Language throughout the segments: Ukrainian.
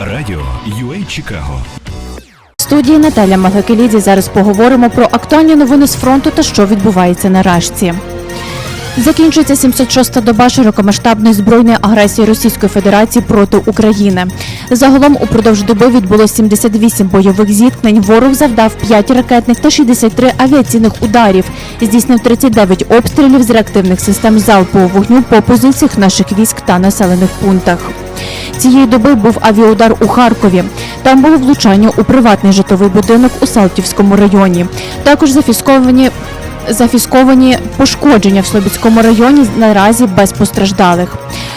Радіо UA Чикаго студії Наталя Магакелідзе зараз поговоримо про актуальні новини з фронту та що відбувається на Рашці. Закінчується 76-та доба широкомасштабної збройної агресії Російської Федерації проти України. Загалом упродовж доби відбулося 78 бойових зіткнень. Ворог завдав 5 ракетних та 63 авіаційних ударів. Здійснив 39 обстрілів з реактивних систем залпового вогню по позиціях наших військ та населених пунктах. Цієї доби був авіаудар у Харкові. Там було влучання у приватний житловий будинок у Салтівському районі. Також зафісковані зафісковані пошкодження в Слобідському районі наразі без постраждалих.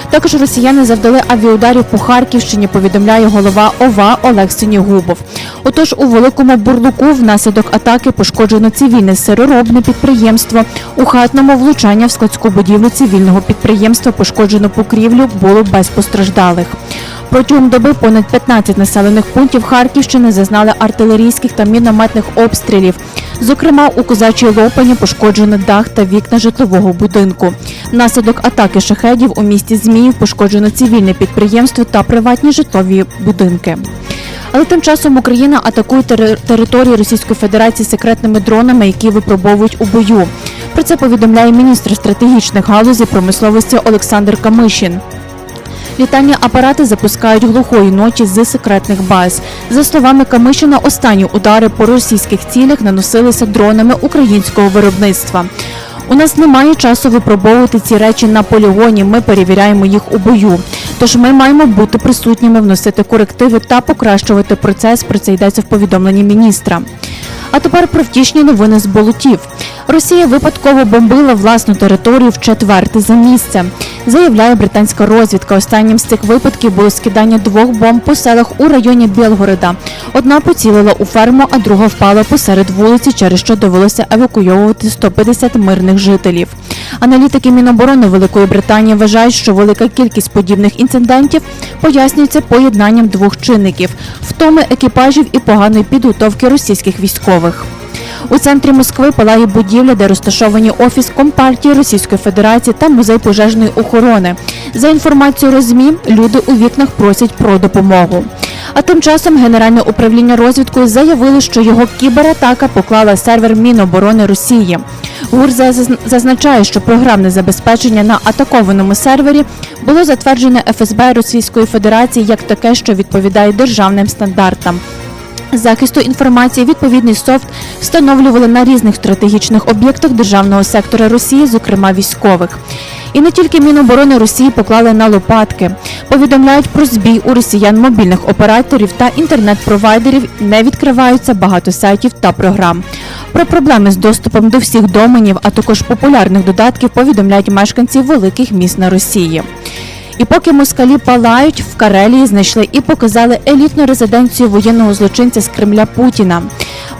Також росіяни завдали авіаударів по Харківщині, повідомляє голова ОВА Олег Синігубов. Отож, у великому бурлуку внаслідок атаки пошкоджено цивільне сироробне підприємство. У хатному влучання в складську будівлю цивільного підприємства пошкоджено покрівлю було без постраждалих. Протягом доби понад 15 населених пунктів Харківщини зазнали артилерійських та мінометних обстрілів. Зокрема, у Козачій Лопані пошкоджено дах та вікна житлового будинку. Внаслідок атаки шахедів у місті Зміїв пошкоджено цивільне підприємство та приватні житлові будинки. Але тим часом Україна атакує тери- території Російської Федерації секретними дронами, які випробовують у бою. Про це повідомляє міністр стратегічних галузей промисловості Олександр Камишін. Літальні апарати запускають глухої ночі з секретних баз. За словами Камишина, останні удари по російських цілях наносилися дронами українського виробництва. У нас немає часу випробовувати ці речі на полігоні. Ми перевіряємо їх у бою. Тож ми маємо бути присутніми, вносити корективи та покращувати процес. Про це йдеться в повідомленні міністра. А тепер про втішні новини з болотів. Росія випадково бомбила власну територію в четверте за місце. Заявляє британська розвідка. Останнім з цих випадків було скидання двох бомб по селах у районі Білгорода. Одна поцілила у ферму, а друга впала посеред вулиці, через що довелося евакуйовувати 150 мирних жителів. Аналітики Міноборони Великої Британії вважають, що велика кількість подібних інцидентів пояснюється поєднанням двох чинників втоми екіпажів і поганої підготовки російських військових. У центрі Москви палає будівля, де розташовані офіс Компартії Російської Федерації та музей пожежної охорони. За інформацією розмі, люди у вікнах просять про допомогу. А тим часом Генеральне управління розвідкою заявило, що його кібератака поклала сервер Міноборони Росії. ГУР заз- зазначає, що програмне забезпечення на атакованому сервері було затверджене ФСБ Російської Федерації як таке, що відповідає державним стандартам. Захисту інформації відповідний софт встановлювали на різних стратегічних об'єктах державного сектора Росії, зокрема військових. І не тільки Міноборони Росії поклали на лопатки. Повідомляють про збій у росіян мобільних операторів та інтернет-провайдерів. Не відкриваються багато сайтів та програм. Про проблеми з доступом до всіх доменів, а також популярних додатків повідомляють мешканці великих міст на Росії. І поки москалі палають, в Карелії знайшли і показали елітну резиденцію воєнного злочинця з Кремля Путіна.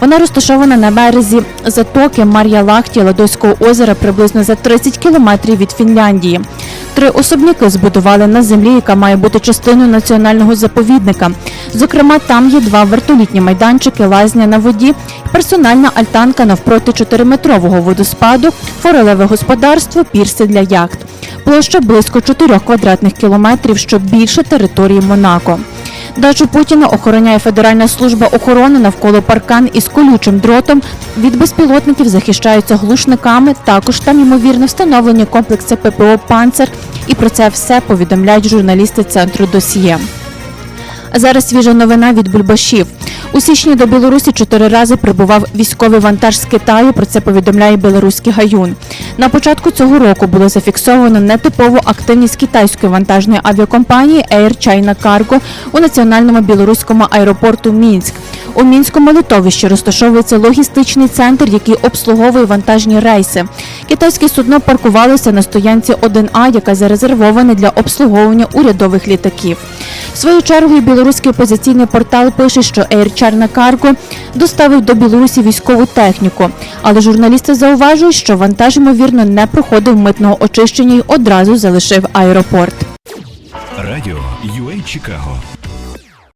Вона розташована на березі затоки Мар'я Лахті Ладойського озера приблизно за 30 кілометрів від Фінляндії. Три особняки збудували на землі, яка має бути частиною національного заповідника. Зокрема, там є два вертолітні майданчики, лазня на воді, персональна альтанка навпроти 4-метрового водоспаду, форелеве господарство, пірси для яхт. Площа близько 4 квадратних кілометрів, що більше території Монако. Дачу Путіна охороняє Федеральна служба охорони навколо паркан із колючим дротом. Від безпілотників захищаються глушниками. Також там ймовірно встановлені комплекси ППО Панцер. І про це все повідомляють журналісти центру досьє. Зараз свіжа новина від Бульбашів. У січні до Білорусі чотири рази прибував військовий вантаж з Китаю. Про це повідомляє білоруський гаюн. На початку цього року було зафіксовано нетипову активність китайської вантажної авіакомпанії Air China Cargo у національному білоруському аеропорту Мінськ. У мінському литовищі розташовується логістичний центр, який обслуговує вантажні рейси. Китайське судно паркувалося на стоянці 1А, яка зарезервована для обслуговування урядових літаків. Своєю чергу білоруський опозиційний портал пише, що Air China Карго доставив до Білорусі військову техніку. Але журналісти зауважують, що вантаж, ймовірно, не проходив митного очищення і одразу залишив аеропорт. Радіо UA Чикаго